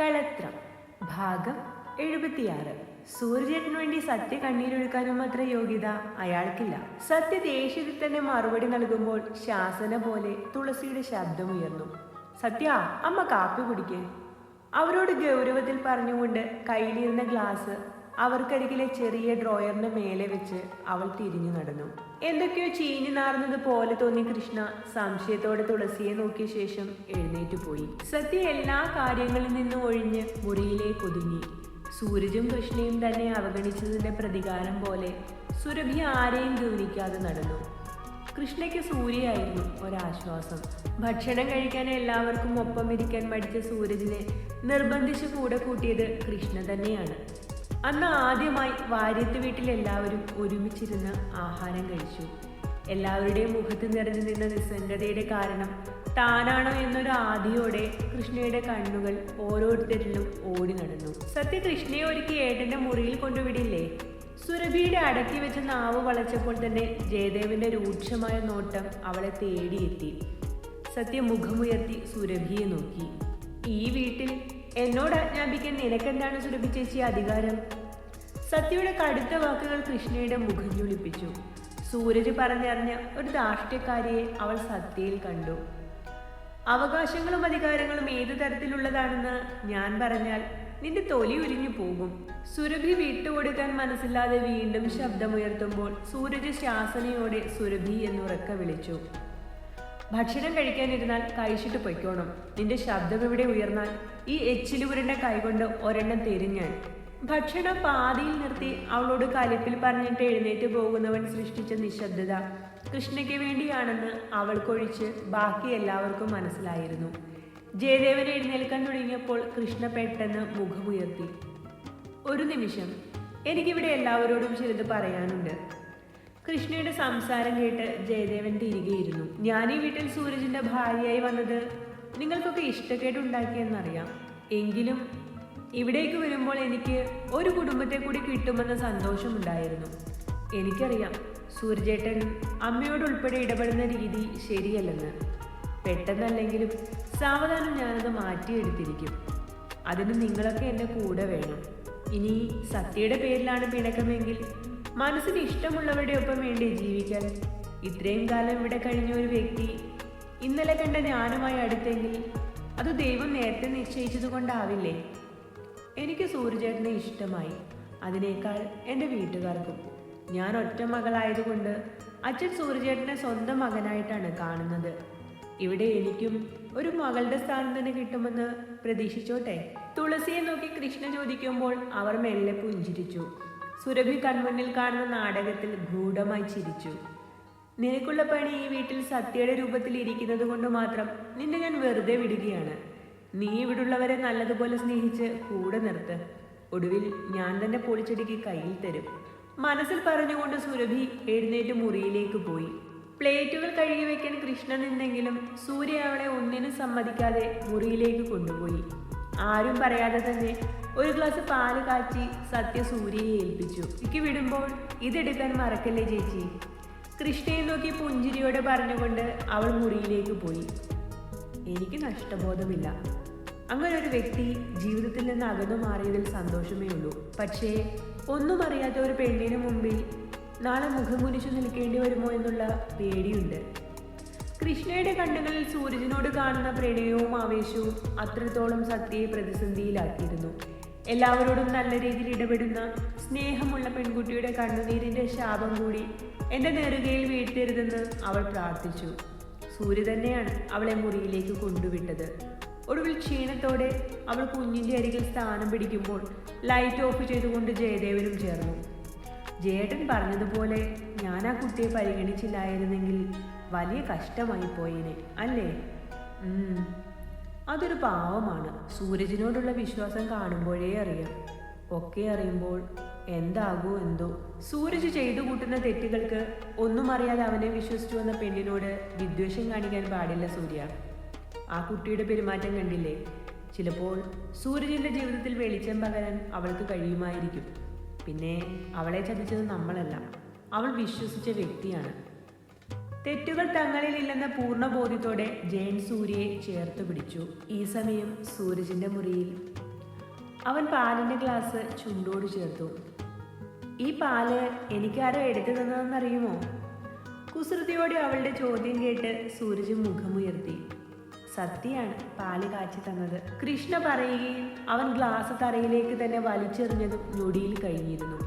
കളത്രം. ഭാഗം എഴുപത്തിയാറ്. സൂര്യന് വേണ്ടി സത്യ കണ്ണീരൊഴുക്കാനും അത്ര യോഗ്യത അയാൾക്കില്ല. സത്യ ദേഷ്യത്തിൽ തന്നെ മറുപടി നൽകുമ്പോൾ ശാസന പോലെ തുളസിയുടെ ശബ്ദം ഉയർന്നു സത്യ അമ്മ കാപ്പി കുടിക്കേ. അവരോട് ഗൗരവത്തിൽ പറഞ്ഞുകൊണ്ട് കയ്യിലിരുന്ന ഗ്ലാസ് അവർക്കരികിലെ ചെറിയ ഡ്രോയറിന്റെ മേലെ വെച്ച് അവൾ തിരിഞ്ഞു നടന്നു. എന്തൊക്കെയോ ചീഞ്ഞു നാർന്നത് പോലെ തോന്നി കൃഷ്ണ സംശയത്തോടെ തുളസിയെ നോക്കിയ ശേഷം എഴുന്നേറ്റ് പോയി. സത്യ എല്ലാ കാര്യങ്ങളിൽ നിന്നും ഒഴിഞ്ഞ് മുറിയിലേക്ക് ഒതുങ്ങി. സൂരജും കൃഷ്ണയും തന്നെ അവഗണിച്ചതിന്റെ പ്രതികാരം പോലെ സുരഭി ആരെയും ഗൗനിക്കാതെ നടന്നു. കൃഷ്ണയ്ക്ക് സൂര്യയായിരുന്നു ഒരാശ്വാസം. ഭക്ഷണം കഴിക്കാൻ എല്ലാവർക്കും ഒപ്പം ഇരിക്കാൻ മടിച്ച സൂരജിനെ നിർബന്ധിച്ച് കൂടെ കൂട്ടിയത് കൃഷ്ണ തന്നെയാണ്. അന്ന് ആദ്യമായി വാര്യത്ത് വീട്ടിൽ എല്ലാവരും ഒരുമിച്ചിരുന്ന് ആഹാരം കഴിച്ചു. എല്ലാവരുടെയും മുഖത്ത് നിറഞ്ഞു നിന്ന നിസ്സംഗതയുടെ കാരണം താനാണോ എന്നൊരു ആദിയോടെ കൃഷ്ണയുടെ കണ്ണുകൾ ഓരോരുത്തരിലും ഓടി നടന്നു. സത്യ കൃഷ്ണയെ ഒരുക്കി ഏട്ടന്റെ മുറിയിൽ കൊണ്ടുവിടില്ലേ? സുരഭിയുടെ അടക്കി വെച്ച നാവ് വളച്ചപ്പോൾ തന്നെ ജയദേവന്റെ രൂക്ഷമായ നോട്ടം അവളെ തേടിയെത്തി. സത്യ മുഖമുയർത്തി സുരഭിയെ നോക്കി. ഈ വീട്ടിൽ എന്നോട് ആജ്ഞാപിക്കാൻ നിനക്കെന്താണ് സുരഭി ചേച്ചി അധികാരം? സത്യയുടെ കടുത്ത വാക്കുകൾ കൃഷ്ണയുടെ മുഖം ജൊളിപ്പിച്ചു സൂരജ് പറഞ്ഞറിഞ്ഞ ഒരു ധാർഷ്ട്യക്കാരിയെ അവൾ സത്യയിൽ കണ്ടു. അവകാശങ്ങളും അധികാരങ്ങളും ഏതു തരത്തിലുള്ളതാണെന്ന് ഞാൻ പറഞ്ഞാൽ നിന്റെ തൊലി ഉരിഞ്ഞു പോകും. സുരഭി വിട്ടുകൊടുക്കാൻ മനസ്സില്ലാതെ വീണ്ടും ശബ്ദമുയർത്തുമ്പോൾ സൂരജ് ശാസനയോടെ സുരഭി എന്നുറക്ക വിളിച്ചു. ഭക്ഷണം കഴിക്കാനിരുന്നാൽ കഴിച്ചിട്ട് പൊയ്ക്കോണം. നിന്റെ ശബ്ദം ഇവിടെ ഉയർന്നാൽ ഈ എച്ചിലുരുണ്ട കൈകൊണ്ട് ഒരെണ്ണം തിരിഞ്ഞാൻ ഭക്ഷണം പാതിയിൽ നിർത്തി അവളോട് കലിപ്പിൽ പറഞ്ഞിട്ട് എഴുന്നേറ്റ് പോകുന്നവൻ സൃഷ്ടിച്ച നിശബ്ദത കൃഷ്ണയ്ക്ക് വേണ്ടിയാണെന്ന് അവൾക്കൊഴിച്ച് ബാക്കി എല്ലാവർക്കും മനസ്സിലായിരുന്നു. ജയദേവൻ എഴുന്നേൽക്കാൻ തുടങ്ങിയപ്പോൾ കൃഷ്ണ പെട്ടെന്ന് മുഖമുയർത്തി. ഒരു നിമിഷം എനിക്കിവിടെ എല്ലാവരോടും ചിലത് പറയാനുണ്ട്. കൃഷ്ണയുടെ സംസാരം കേട്ട് ജയദേവൻ തിരികെയിരുന്നു ഞാൻ ഈ വീട്ടിൽ സൂരജിന്റെ ഭാര്യയായി വന്നത് നിങ്ങൾക്കൊക്കെ ഇഷ്ടക്കേടുണ്ടാക്കിയെന്നറിയാം. എങ്കിലും ഇവിടേക്ക് വരുമ്പോൾ എനിക്ക് ഒരു കുടുംബത്തെ കൂടി കിട്ടുമെന്ന സന്തോഷമുണ്ടായിരുന്നു എനിക്കറിയാം സൂര്യചേട്ടൻ അമ്മയോടുൾപ്പെടെ ഇടപെടുന്ന രീതി ശരിയല്ലെന്ന്. പെട്ടെന്നല്ലെങ്കിലും സാവധാനം ഞാനത് മാറ്റിയെടുത്തിരിക്കും. അതിന് നിങ്ങളൊക്കെ എന്റെ കൂടെ വേണം. ഇനി സത്യയുടെ പേരിലാണ് പിണക്കമെങ്കിൽ മനസ്സിന് ഇഷ്ടമുള്ളവരുടെ ഒപ്പം വേണ്ടി ജീവിക്കാൻ. ഇത്രയും കാലം ഇവിടെ കഴിഞ്ഞ ഒരു വ്യക്തി ഇന്നലെ കണ്ട ജ്ഞാനമായി അടുത്തെങ്കിൽ അത് ദൈവം നേരത്തെ നിശ്ചയിച്ചത് കൊണ്ടാവില്ലേ? എനിക്ക് സൂര്യചേട്ടനെ ഇഷ്ടമായി. അതിനേക്കാൾ എന്റെ വീട്ടുകാർക്കും. ഞാൻ ഒറ്റ മകളായതുകൊണ്ട് അച്ഛൻ സൂര്യചേട്ടനെ സ്വന്തം മകനായിട്ടാണ് കാണുന്നത്. ഇവിടെ എനിക്കും ഒരു മകളുടെ സ്ഥാനം തന്നെ കിട്ടുമെന്ന് പ്രതീക്ഷിച്ചോട്ടെ? തുളസിയെ നോക്കി കൃഷ്ണ ചോദിക്കുമ്പോൾ അവർ മെല്ലെ പുഞ്ചിരിച്ചു. സുരഭി കൺമുന്നിൽ കാണുന്ന നാടകത്തിൽ ഗൂഢമായി ചിരിച്ചു. നിനക്കുള്ള പണി ഈ വീട്ടിൽ സത്യയുടെ രൂപത്തിൽ ഇരിക്കുന്നത് കൊണ്ട് മാത്രം നിന്നെ ഞാൻ വെറുതെ വിടുകയാണ്. നീ ഇവിടുള്ളവരെ നല്ലതുപോലെ സ്നേഹിച്ച് കൂടെ നിർത്ത്. ഒടുവിൽ ഞാൻ തന്നെ പൊളിച്ചെടിക്ക് കയ്യിൽ തരും. മനസ്സിൽ പറഞ്ഞുകൊണ്ട് സുരഭി എഴുന്നേറ്റ് മുറിയിലേക്ക് പോയി. പ്ലേറ്റുകൾ കഴുകി വെക്കാൻ കൃഷ്ണൻ നിന്നെങ്കിലും സൂര്യ അവളെ ഒന്നിനും സമ്മതിക്കാതെ മുറിയിലേക്ക് കൊണ്ടുപോയി. ആരും പറയാതെ തന്നെ ഒരു ഗ്ലാസ് പാൽ കാച്ചി സത്യ സൂര്യയെ ഏൽപ്പിച്ചു. എനിക്ക് വിടുമ്പോൾ ഇതെടുക്കാൻ മറക്കല്ലേ ചേച്ചി? കൃഷ്ണയെ നോക്കി പുഞ്ചിരിയോടെ പറഞ്ഞുകൊണ്ട് അവൾ മുറിയിലേക്ക് പോയി. എനിക്ക് നഷ്ടബോധമില്ല. അങ്ങനെ ഒരു വ്യക്തി ജീവിതത്തിൽ നിന്ന് അകന്നു മാറിയതിൽ സന്തോഷമേ ഉള്ളൂ. പക്ഷേ ഒന്നും അറിയാത്ത ഒരു പെണ്ണിന് മുമ്പിൽ നാളെ മുഖം കുനിച്ചു നിൽക്കേണ്ടി വരുമോ എന്നുള്ള പേടിയുണ്ട്. കൃഷ്ണയുടെ കണ്ണുകളിൽ സൂരജിനോട് കാണുന്ന പ്രണയവും ആവേശവും അത്രത്തോളം സത്യയെ പ്രതിസന്ധിയിലാക്കിയിരുന്നു. എല്ലാവരോടും നല്ല രീതിയിൽ ഇടപെടുന്ന സ്നേഹമുള്ള പെൺകുട്ടിയുടെ കണ്ണുനീരിന്റെ ശാപം കൂടി എന്റെ നെറുകയിൽ വീഴ്ത്തരുതെന്ന് അവൾ പ്രാർത്ഥിച്ചു. സൂര്യ തന്നെയാണ് അവളെ മുറിയിലേക്ക് കൊണ്ടുവിട്ടത്. ഒടുവിൽ ക്ഷീണത്തോടെ അവൾ കുഞ്ഞിന്റെ അരികിൽ സ്ഥാനം പിടിക്കുമ്പോൾ ലൈറ്റ് ഓഫ് ചെയ്തുകൊണ്ട് ജയദേവനും ചേർന്നു. ജേട്ടൻ പറഞ്ഞതുപോലെ ഞാൻ ആ കുട്ടിയെ പരിഗണിച്ചില്ലായിരുന്നെങ്കിൽ വലിയ കഷ്ടമായി പോയേനെ അല്ലേ. അതൊരു പാവമാണ്. സൂരജിനോടുള്ള വിശ്വാസം കാണുമ്പോഴേ അറിയാം. ഒക്കെ അറിയുമ്പോൾ എന്താകൂ എന്തോ. സൂരജ് ചെയ്തു കൂട്ടുന്ന തെറ്റുകൾക്ക് ഒന്നും അറിയാതെ അവനെ വിശ്വസിച്ചു വന്ന പെണ്ണിനോട് വിദ്വേഷം കാണിക്കാൻ പാടില്ല സൂര്യ. ആ കുട്ടിയുടെ പെരുമാറ്റം കണ്ടില്ലേ? ചിലപ്പോൾ സൂരജിന്റെ ജീവിതത്തിൽ വെളിച്ചം പകരാൻ അവൾക്ക് കഴിയുമായിരിക്കും. പിന്നെ അവളെ ചതിച്ചത് നമ്മളല്ല. അവൾ വിശ്വസിച്ച വ്യക്തിയാണ്. തെറ്റുകൾ തങ്ങളിലില്ലെന്ന പൂർണ ബോധ്യത്തോടെ ജയൻ സൂര്യയെ ചേർത്ത് പിടിച്ചു. ഈ സമയം സൂരജിന്റെ മുറിയിൽ അവൻ പാലിന്റെ ഗ്ലാസ് ചുണ്ടോട് ചേർത്തു. ഈ പാൽ എനിക്കാരോ എടുത്തു തന്നതെന്നറിയുമോ? കുസൃതിയോടെ അവളുടെ ചോദ്യം കേട്ട് സൂരജ് മുഖമുയർത്തി. സത്യാണ് പാൽ കാച്ചി തന്നത്. കൃഷ്ണ പറയുകയും അവൻ ഗ്ലാസ് തറയിലേക്ക് തന്നെ വലിച്ചെറിഞ്ഞതും ഞൊടിയിൽ കഴിഞ്ഞിരുന്നു.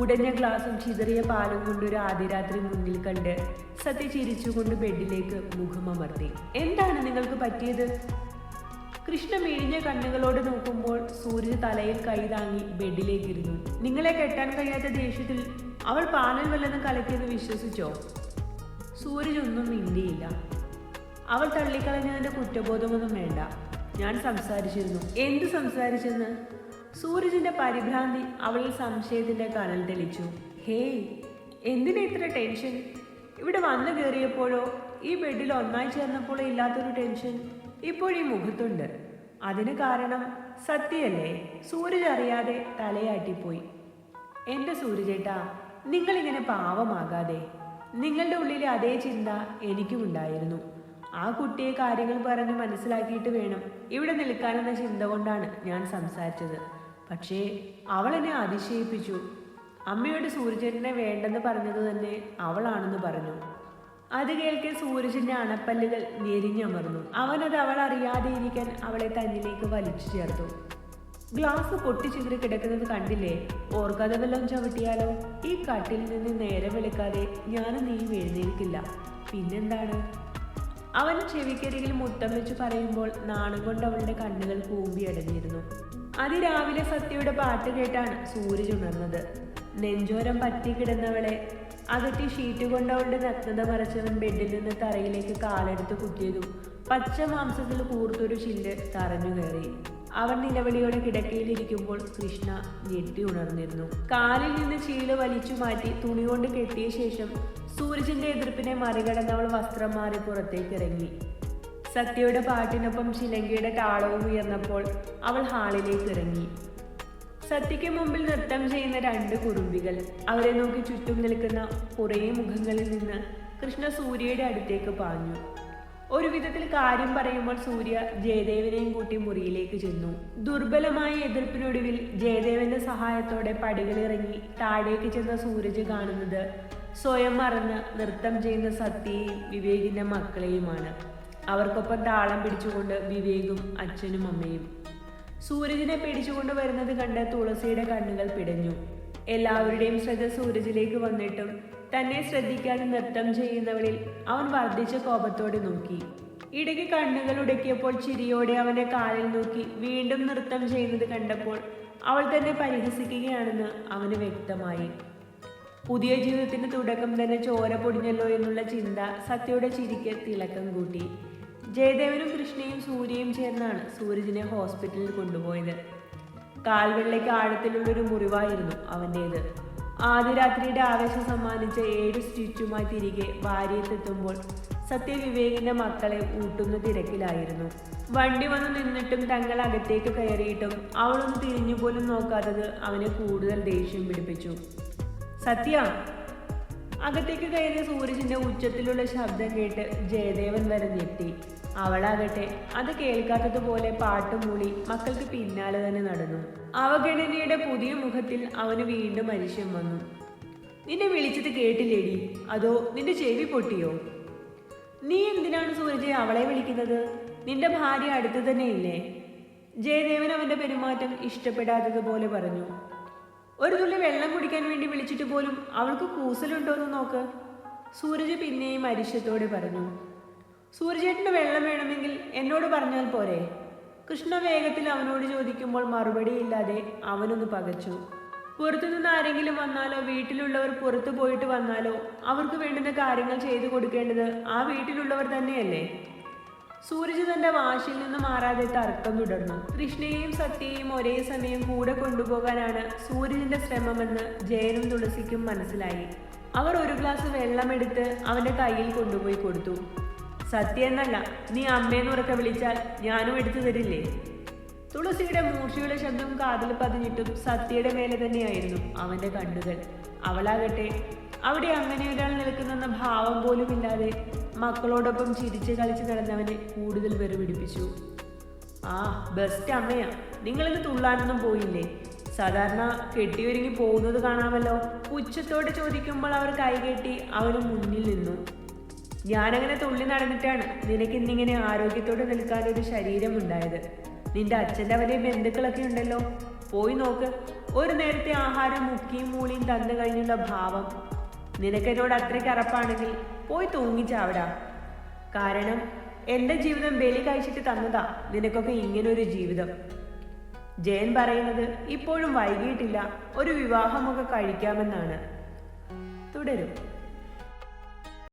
ഉടഞ്ഞ ഗ്ലാസും ചിതറിയ പാലും കൊണ്ട് ഒരു ആദ്യരാത്രി മുന്നിൽ കണ്ട് സത്യ ചിരിച്ചുകൊണ്ട് ബെഡിലേക്ക് മുഖമമർത്തി. എന്താണ് നിങ്ങൾക്ക് പറ്റിയത്? കൃഷ്ണ മിഴിഞ്ഞ കണ്ണുകളോട് നോക്കുമ്പോൾ സൂര്യ തലയിൽ കൈ താങ്ങി ബെഡിലേക്ക് ഇരുന്നു നിങ്ങളെ കെട്ടാൻ കഴിയാത്ത ദേഷ്യത്തിൽ അവൾ പാലിൽ വല്ലതും കലക്കിയെന്ന് വിശ്വസിച്ചോ? സൂര്യനൊന്നും മിണ്ടിയില്ല. അവൾ തള്ളിക്കളഞ്ഞതിന്റെ കുറ്റബോധമൊന്നും വേണ്ട. ഞാൻ സംസാരിച്ചിരുന്നു. എന്ത് സംസാരിച്ചെന്ന്? സൂരജിന്റെ പരിഭ്രാന്തി അവളിൽ സംശയത്തിന്റെ കനൽ തെളിച്ചു. ഹേയ് എന്തിനാ ഇത്ര ടെൻഷൻ? ഇവിടെ വന്നു കയറിയപ്പോഴോ ഈ ബെഡിൽ ഒന്നായി ചേർന്നപ്പോഴോ ഇല്ലാത്തൊരു ടെൻഷൻ ഇപ്പോഴീ മുഖത്തുണ്ട്. അതിന് കാരണം സത്യല്ലേ? സൂരജ് അറിയാതെ തലയാട്ടിപ്പോയി. എന്റെ സൂര്യചേട്ടാ നിങ്ങളിങ്ങനെ പാവമാകാതെ. നിങ്ങളുടെ ഉള്ളിലെ അതേ ചിന്ത എനിക്കും ഉണ്ടായിരുന്നു ആ കുട്ടിയെ കാര്യങ്ങൾ പറഞ്ഞ് മനസ്സിലാക്കിയിട്ട് വേണം. ഇവിടെ നിൽക്കാനെന്ന ചിന്ത കൊണ്ടാണ് ഞാൻ സംസാരിച്ചത്. പക്ഷേ അവൾ എന്നെ അതിശയിപ്പിച്ചു. അമ്മയോട് സൂര്യചേട്ടനെ വേണ്ടെന്ന് പറഞ്ഞത് തന്നെ അവളാണെന്ന് പറഞ്ഞു. അത് കേൾക്കെ സൂരജിന്റെ അണപ്പല്ലുകൾ ഞെരിഞ്ഞമർന്നു. അവനത് അവൾ അറിയാതെ ഇരിക്കാൻ അവളെ തന്നിലേക്ക് വലിച്ചു ചേർത്തു. ഗ്ലാസ് പൊട്ടിച്ചിതറി കിടക്കുന്നത് കണ്ടില്ലേ? ഓർക്കാതെ വല്ലതും ചവിട്ടിയാലോ? ഈ കട്ടിൽ നിന്ന് നേരെ വിളിക്കാതെ ഞാനും നീ എഴുന്നേൽക്കില്ല പിന്നെന്താണ്? അവൻ ചെവിക്കരികിൽ മുത്തം വെച്ച് പറയുമ്പോൾ നാണം കൊണ്ട് അവളുടെ കണ്ണുകൾ കൂമ്പി അടഞ്ഞിരുന്നു അതിരാവിലെ സത്യയുടെ പാട്ട് കേട്ടാണ് സൂര്യ ഉണർന്നത് നെഞ്ചോരം പറ്റിക്കിടന്നവളെ അകറ്റി ഷീറ്റ് കൊണ്ട് അവളുടെ നഗ്നത മറച്ചവൻ ബെഡിൽ നിന്ന് തറയിലേക്ക് കാലെടുത്ത് കുത്തിയതും പച്ച മാംസത്തിൽ കൂർത്തൊരു ചില്ല് തറഞ്ഞു കയറി. അവൻ നിലവിളിയോടെ കിടക്കയിലിരിക്കുമ്പോൾ കൃഷ്ണ ഞെട്ടി ഉണർന്നിരുന്നു. കാലിൽ നിന്ന് ചീൾ വലിച്ചു മാറ്റി തുണി കൊണ്ട് കെട്ടിയ ശേഷം സൂരജിന്റെ എതിർപ്പിനെ മറികടന്ന് അവൾ വസ്ത്രം മാറി പുറത്തേക്ക് ഇറങ്ങി. സത്യയുടെ പാട്ടിനൊപ്പം ചിലങ്കയുടെ താളവും ഉയർന്നപ്പോൾ അവൾ ഹാളിലേക്ക് ഇറങ്ങി. സത്യയ്ക്ക് മുമ്പിൽ നൃത്തം ചെയ്യുന്ന രണ്ട് കുറുമ്പികൾ അവരെ നോക്കി ചുറ്റും നിൽക്കുന്ന കുറേ മുഖങ്ങളിൽ നിന്ന് കൃഷ്ണ സൂര്യയുടെ അടുത്തേക്ക് പാഞ്ഞു. ഒരു വിധത്തിൽ കാര്യം പറയുമ്പോൾ സൂര്യ ജയദേവനെയും കൂട്ടി മുറിയിലേക്ക് ചെന്നു. ദുർബലമായ എതിർപ്പിനൊടുവിൽ ജയദേവന്റെ സഹായത്തോടെ പടികളിറങ്ങി താഴേക്ക് ചെന്ന സൂരജ് കാണുന്നത് സ്വയം മറന്ന് നൃത്തം ചെയ്യുന്ന സത്യയെയും വിവേകിന്റെ മക്കളെയുമാണ്. അവർക്കൊപ്പം താളം പിടിച്ചുകൊണ്ട് വിവേകും അച്ഛനും അമ്മയും. സൂരജിനെ പിടിച്ചുകൊണ്ട് വരുന്നത് കണ്ട് തുളസിയുടെ കണ്ണുകൾ പിടഞ്ഞു. എല്ലാവരുടെയും ശ്രദ്ധ സൂരജിലേക്ക് വന്നിട്ടും തന്നെ ശ്രദ്ധിക്കാതെ നൃത്തം ചെയ്യുന്നവളിൽ അവൻ വർദ്ധിച്ച കോപത്തോടെ നോക്കി. ഇടയ്ക്ക് കണ്ണുകൾ ഉടക്കിയപ്പോൾ ചിരിയോടെ അവനെ കാലിൽ നോക്കി വീണ്ടും നൃത്തം ചെയ്യുന്നത് കണ്ടപ്പോൾ അവൾ തന്നെ പരിഹസിക്കുകയാണെന്ന് അവന് വ്യക്തമായി. പുതിയ ജീവിതത്തിന്റെ തുടക്കം തന്നെ ചോര പൊടിഞ്ഞല്ലോ എന്നുള്ള ചിന്ത സത്യയുടെ ചിരിക്ക് തിളക്കം കൂട്ടി. ജയദേവനും കൃഷ്ണയും സൂര്യയും ചേർന്നാണ് സൂരജിനെ ഹോസ്പിറ്റലിൽ കൊണ്ടുപോയത്. കാൽവെള്ളയ്ക്ക് ആഴത്തിലുള്ളൊരു മുറിവായിരുന്നു അവന്റേത് ആദ്യ രാത്രിയുടെ ആവേശം സമ്മാനിച്ച ഏഴ് സ്റ്റിച്ചുമായി തിരികെ വാരിയത്തെത്തുമ്പോൾ സത്യവിവേകിന്റെ മക്കളെ ഊട്ടുന്ന തിരക്കിലായിരുന്നു. വണ്ടി വന്നു നിന്നിട്ടും തങ്ങൾ അകത്തേക്ക് കയറിയിട്ടും അവളൊന്ന് തിരിഞ്ഞു പോലും നോക്കാത്തത് അവനെ കൂടുതൽ ദേഷ്യം പിടിപ്പിച്ചു. സത്യ അകത്തേക്ക് കയറിയ സൂരജിന്റെ ഉച്ചത്തിലുള്ള ശബ്ദം കേട്ട് ജയദേവൻ വരെ ഞെട്ടി. അവളാകട്ടെ. അത് കേൾക്കാത്തതുപോലെ പാട്ടുമൂളി മക്കൾക്ക് പിന്നാലെ തന്നെ നടന്നു. അവഗണനയുടെ പുതിയ മുഖത്തിൽ അവന് വീണ്ടും മനുഷ്യം വന്നു. നിന്നെ വിളിച്ചത് കേട്ടില്ലേടി? അതോ നിന്റെ ചെവി പൊട്ടിയോ? നീ എന്തിനാണ് സൂരജയെ അവളെ വിളിക്കുന്നത്? നിന്റെ ഭാര്യ അടുത്ത് തന്നെ ഇല്ലേ ജയദേവൻ അവന്റെ പെരുമാറ്റം ഇഷ്ടപ്പെടാത്തതുപോലെ പറഞ്ഞു. ഒരു തുള്ളി വെള്ളം കുടിക്കാൻ വേണ്ടി വിളിച്ചിട്ട് പോലും അവൾക്ക് കൂസലുണ്ടോ എന്ന് നോക്ക് സൂരജ് പിന്നെയും അരിശത്തോടെ പറഞ്ഞു. സൂര്യചേട്ടന് വെള്ളം വേണമെങ്കിൽ എന്നോട് പറഞ്ഞാൽ പോരെ. കൃഷ്ണ വേഗത്തിൽ അവനോട് ചോദിക്കുമ്പോൾ മറുപടിയില്ലാതെ അവനൊന്ന് പകച്ചു. പുറത്തുനിന്ന് ആരെങ്കിലും വന്നാലോ വീട്ടിലുള്ളവർ പുറത്തു പോയിട്ട് വന്നാലോ അവർക്ക് വേണ്ടുന്ന കാര്യങ്ങൾ ചെയ്തു കൊടുക്കേണ്ടത് ആ വീട്ടിലുള്ളവർ തന്നെയല്ലേ? സൂരജ് തന്റെ വാശിയിൽ നിന്ന് മാറാതെ തർക്കം തുടർന്നു. കൃഷ്ണയെയും സത്യയെയും ഒരേ സമയം കൂടെ കൊണ്ടുപോകാനാണ് സൂരജിന്റെ ശ്രമമെന്ന് ജയനും തുളസിക്കും മനസ്സിലായി. അവർ ഒരു ഗ്ലാസ് വെള്ളമെടുത്ത് അവന്റെ കയ്യിൽ കൊണ്ടുപോയി കൊടുത്തു. സത്യ എന്നല്ല നീ അമ്മേന്ന് ഉറക്കെ വിളിച്ചാൽ ഞാനും എടുത്തു തരില്ലേ? തുളസിയുടെ മൂർച്ചയുടെ ശബ്ദം കാതിൽ പതിഞ്ഞിട്ടും സത്യയുടെ മേലെ തന്നെയായിരുന്നു അവന്റെ കണ്ണുകൾ. അവളാകട്ടെ അവിടെ അങ്ങനെ ഒരാൾ നിൽക്കുന്നെന്ന ഭാവം പോലും ഇല്ലാതെ മക്കളോടൊപ്പം ചിരിച്ച് കളിച്ച് നടന്നവനെ കൂടുതൽ വെറുപിടിപ്പിച്ചു. ആ ബെസ്റ്റ് അമ്മയാ. നിങ്ങളിന്ന് തുള്ളാനൊന്നും പോയില്ലേ? സാധാരണ കെട്ടിയൊരുങ്ങി പോകുന്നത് കാണാമല്ലോ. പുച്ഛത്തോട് ചോദിക്കുമ്പോൾ അവർ കൈകെട്ടി അവന് മുന്നിൽ നിന്നു. ഞാനങ്ങനെ തുള്ളി നടന്നിട്ടാണ് നിനക്ക് ഇന്നിങ്ങനെ ആരോഗ്യത്തോടെ നിൽക്കാൻ ഒരു ശരീരം ഉണ്ടായത്. നിന്റെ അച്ഛന്റെ വലിയ ബന്ധുക്കളൊക്കെ ഉണ്ടല്ലോ. പോയി നോക്ക്. ഒരു നേരത്തെ ആഹാരം മുക്കിയും മൂളിയും തന്നു കഴിഞ്ഞുള്ള ഭാവം. നിനക്കെന്നോട് അത്രയ്ക്ക് അറപ്പാണെങ്കിൽ പോയി തൂങ്ങിച്ചാവിടാ കാരണം എന്റെ ജീവിതം ബലി കഴിച്ചിട്ട് തന്നതാ നിനക്കൊക്കെ ഇങ്ങനൊരു ജീവിതം. ജയൻ പറയുന്നത് ഇപ്പോഴും വൈകിട്ടില്ല ഒരു വിവാഹമൊക്കെ കഴിക്കാമെന്നാണ്. തുടരും.